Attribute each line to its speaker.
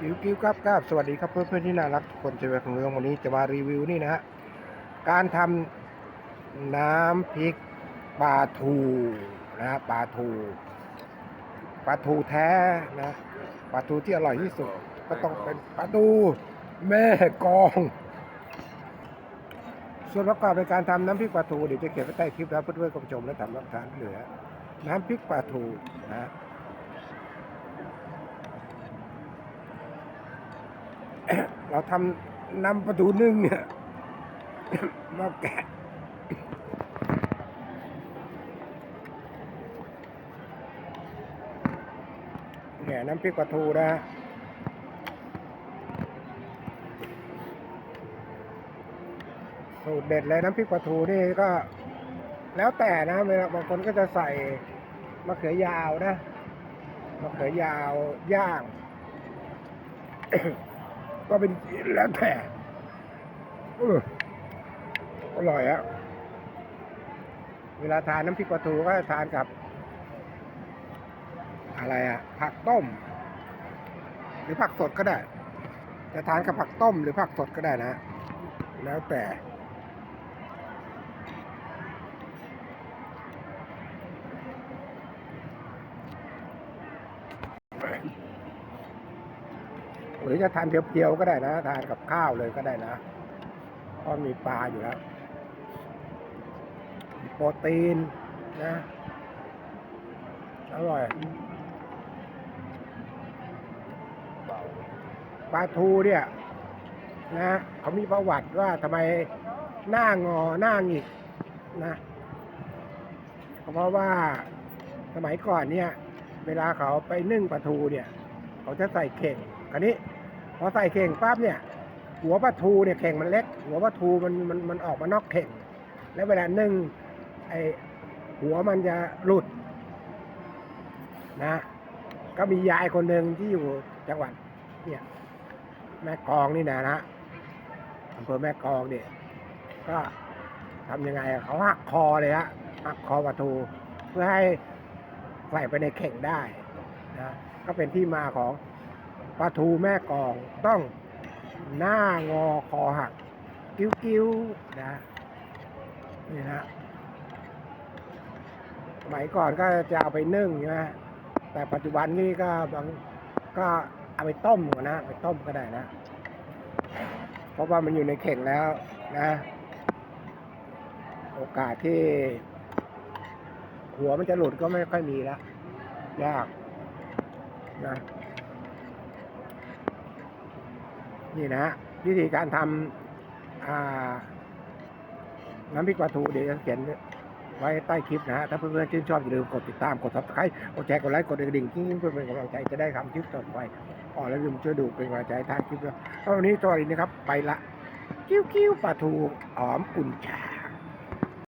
Speaker 1: กิ้วกิ้วครับครับสวัสดีครับเพื่อนเพื่อนๆที่น่ารักทุกคนเจอของเรื่องวันนี้จะมารีวิวนี่นะฮะการทำน้ำพริกปลาทูนะฮะปลาทูปลาทูแท้นะปลาทูที่อร่อยที่สุด ก็ต้องเป็นปลาทูแม่กองส่วนประกอบในการทำน้ำพริกปลาทูเดี๋ยวจะเขียนไว้ใต้คลิปแล้วเพื่อนๆก็ไปชมและทำรับทานเหลือ น้ำพริกปลาทูนะ เราทำน้ำปลาทูนึ่งเนี่ยมาแกะเนี่ยน้ำพริกปลาทูนะฮะสูตรเด็ดเลยน้ำพริกปลาทูนี่ก็ แล้วแต่นะเวลาบางคนก็จะใส่มะเขือยาวนะมะเขือยาวย่าง ก็เป็นแล้วแต่อร่อยอะเวลาทานน้ำพริกปลาทูก็ทานกับ อะไรอะผักต้ม หรือผักสดก็ได้ จะทานกับผักต้มหรือผักสดก็ได้นะ แล้วแต่ ห รือจะทานเพียวๆก็ได้นะ ทานกับข้าวเลยก็ได้นะเพราะมีปลาอยู่แล้วโปรตีนนะอร่อยปลาทูเนี่ยนะเขามีประวัติว่าทำไมหน้างอหน้าหงิกนะเพราะว่าสมัยก่อนเนี่ย เวลาเขาไปนึ่งปลาทูเนี่ย เขาจะใส่เข่งคราวนี้ พอใส่เข่งปั๊บเนี่ย หัวปลาทูเนี่ยเข่งมันเล็ก หัวปลาทูมันมันมันออกมานอกเข่ง แล้วเวลานึ่งไอหัวมันจะหลุดนะก็มียายคนหนึ่งที่อยู่จังหวัดเนี่ยแม่กองนี่นะนะอำเภอแม่กองเนี่ยก็ทำยังไงเขาหักคอเลยฮะหักคอปลาทูเพื่อให้ใส่ไปในเข่งได้นะก็เป็นที่มาของ ปลาทูแม่กองต้องหน้างอคอหัก กิ้วกิ้วๆนะนี่นะสมัยก่อนก็จะเอาไปนึ่งใช่ไหมแต่ปัจจุบันนี้ก็บางก็เอาไปต้มก่อนนะไปต้มก็ได้นะ เพราะว่ามันอยู่ในเข่งแล้วนะ โอกาสที่ หัวมันจะหลุดก็ไม่ค่อยมีแล้วยากนะ นี่นะฮะวิธีการทำน้ำพริกปลาทูเดี๋ยวจะเขียนไว้ใต้คลิปนะฮะ ถ้าเพื่อนๆชื่นชอบอย่าลืมกดติดตาม กด subscribe กดแชร์ กดไลค์ กดกระดิ่งกิ้งๆเพื่อเป็นกำลังใจจะได้ทำคลิปต่อไปอ๋อแล้วลืมช่วยดูเป็นกำลังใจท่านคลิปวยแล้ววันนี้สวัสดีนะครับ ไปละ คิ้วคิ้วปลาทูหอมอุ่นชา